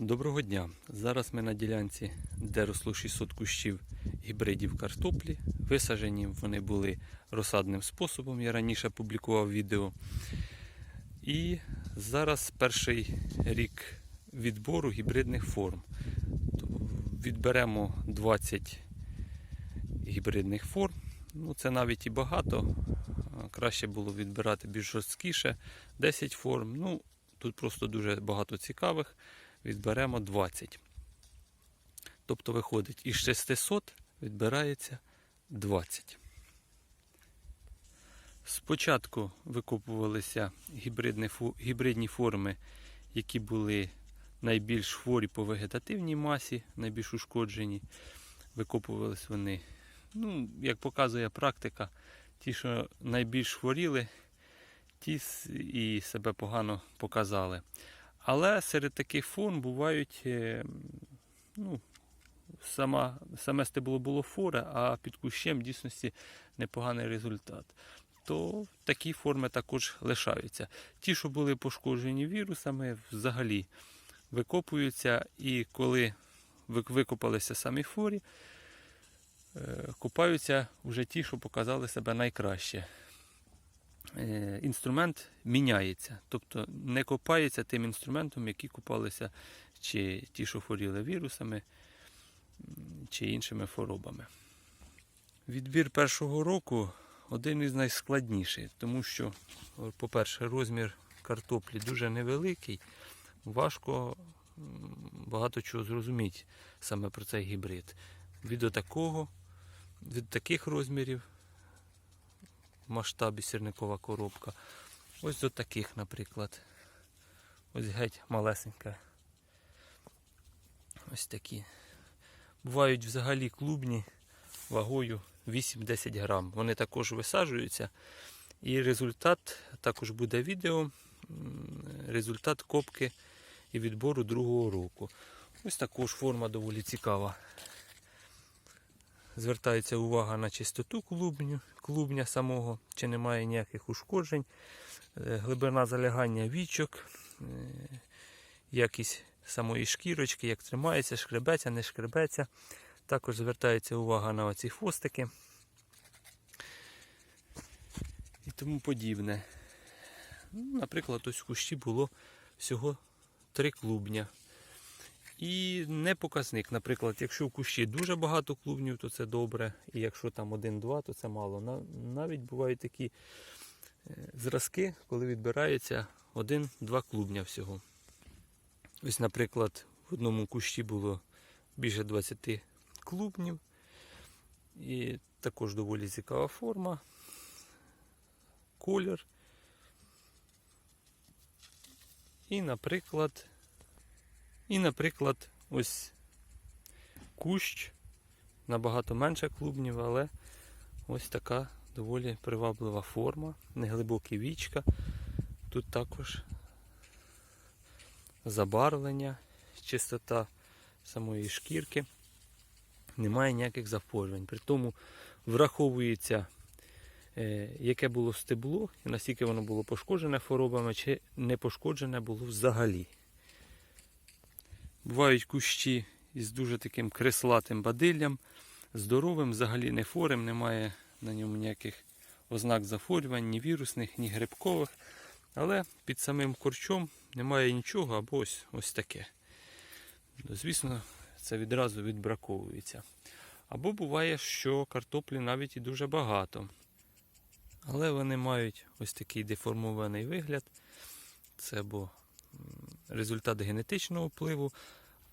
Доброго дня! Зараз ми на ділянці, де росло 600 кущів гібридів картоплі. Висаджені вони були розсадним способом. Я раніше публікував відео. І зараз перший рік відбору гібридних форм. Відберемо 20 гібридних форм. Ну, це навіть і багато. Краще було відбирати більш жорсткіше 10 форм. Ну, тут просто дуже багато цікавих відберемо 20. Тобто виходить, із 600 відбирається 20. Спочатку викопувалися гібридні, форми, які були найбільш хворі по вегетативній масі, найбільш ушкоджені. Викопувалися вони, ну, як показує практика, ті, що найбільш хворіли, ті і себе погано показали. Але серед таких форм бувають, е, ну, сама, саме стебло було форе, а під кущем в дійсності непоганий результат. То такі форми також лишаються. Ті, що були пошкоджені вірусами, взагалі викопуються, і коли викопалися самі форі, е, копаються вже ті, що показали себе найкраще інструмент міняється. Тобто не копається тим інструментом, які копалися чи ті, що хворіли вірусами, чи іншими хворобами. Відбір першого року один із найскладніших, тому що, по-перше, розмір картоплі дуже невеликий, важко багато чого зрозуміти саме про цей гібрид. Від такого, від таких розмірів масштабі сірникова коробка. Ось до таких, наприклад. Ось геть малесенька. Ось такі. Бувають взагалі клубні вагою 8-10 грам. Вони також висаджуються. І результат, також буде відео, результат копки і відбору другого року. Ось також форма доволі цікава. Звертається увага на чистоту клубню, клубня самого, чи немає ніяких ушкоджень, е, глибина залягання вічок, е, якість самої шкірочки, як тримається, шкребеться, не шкребеться. Також звертається увага на оці хвостики і тому подібне. Ну, Наприклад, ось в кущі було всього три клубня. І не показник. Наприклад, якщо в кущі дуже багато клубнів, то це добре. І якщо там один-два, то це мало. Навіть бувають такі е, зразки, коли відбирається один-два клубня всього. Ось, наприклад, в одному кущі було більше 20 клубнів. І також доволі цікава форма, колір. І, наприклад, і, наприклад, ось кущ, набагато менше клубнів, але ось така доволі приваблива форма, неглибокі вічка. Тут також забарвлення, чистота самої шкірки. Немає ніяких захворювань. При тому враховується, е, яке було стебло, і наскільки воно було пошкоджене хворобами, чи не пошкоджене було взагалі. Бувають кущі із дуже таким креслатим бадиллям, здоровим, взагалі не хворим, немає на ньому ніяких ознак захворювань, ні вірусних, ні грибкових. Але під самим корчом немає нічого, або ось, ось таке. Звісно, це відразу відбраковується. Або буває, що картоплі навіть і дуже багато. Але вони мають ось такий деформований вигляд. Це або результат генетичного впливу,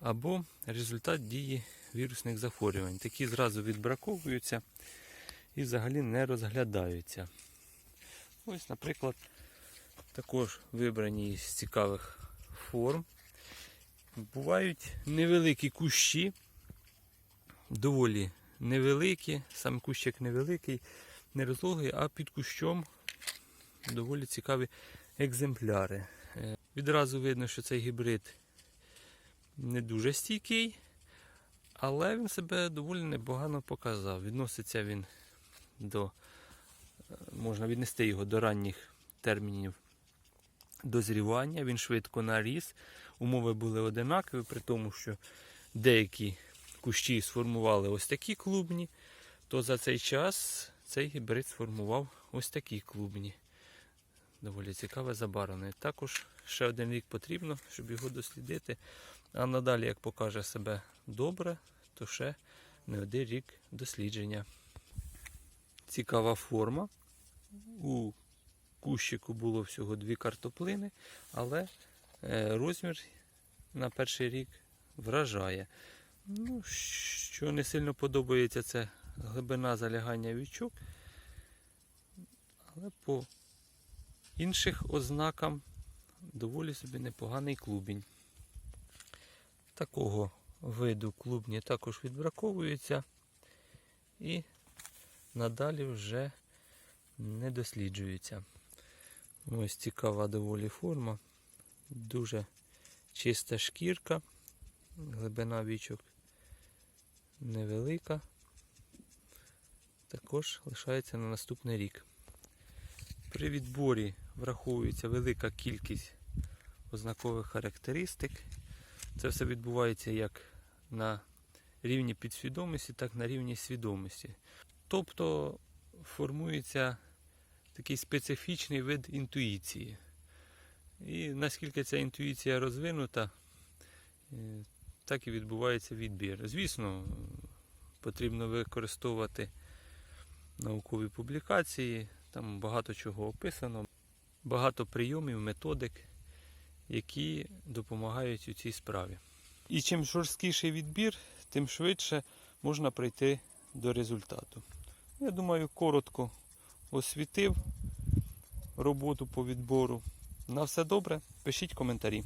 або результат дії вірусних захворювань. Такі зразу відбраковуються і взагалі не розглядаються. Ось, наприклад, також вибрані із цікавих форм. Бувають невеликі кущі, доволі невеликі, сам кущик невеликий, не розлогий, а під кущом доволі цікаві екземпляри. Відразу видно, що цей гібрид не дуже стійкий, але він себе доволі непогано показав. Відноситься він до, е, можна віднести його до ранніх термінів дозрівання, він швидко наріс. умови були одинакові, при тому, що деякі кущі сформували ось такі клубні, то за цей час цей гібрид сформував ось такі клубні. Доволі цікаве забарвлення. Також ще один рік потрібно, щоб його дослідити. А надалі, як покаже себе добре, то ще не один рік дослідження. Цікава форма. У кущику було всього дві картоплини, але е, розмір на перший рік вражає. Ну, що не сильно подобається, це глибина залягання вічок. Але по інших ознакам доволі собі непоганий клубінь. Такого виду клубні також відбраковуються і надалі вже не досліджуються. Ось цікава доволі форма. Дуже чиста шкірка, глибина вічок невелика. Також лишається на наступний рік. При відборі враховується велика кількість ознакових характеристик. Це все відбувається як на рівні підсвідомості, так і на рівні свідомості. Тобто формується такий специфічний вид інтуїції. І наскільки ця інтуїція розвинута, е, так і відбувається відбір. Звісно, потрібно використовувати наукові публікації, там багато чого описано, багато прийомів, методик, які допомагають у цій справі. І чим жорсткіший відбір, тим швидше можна прийти до результату. Я думаю, коротко освітив роботу по відбору. На все добре, пишіть коментарі.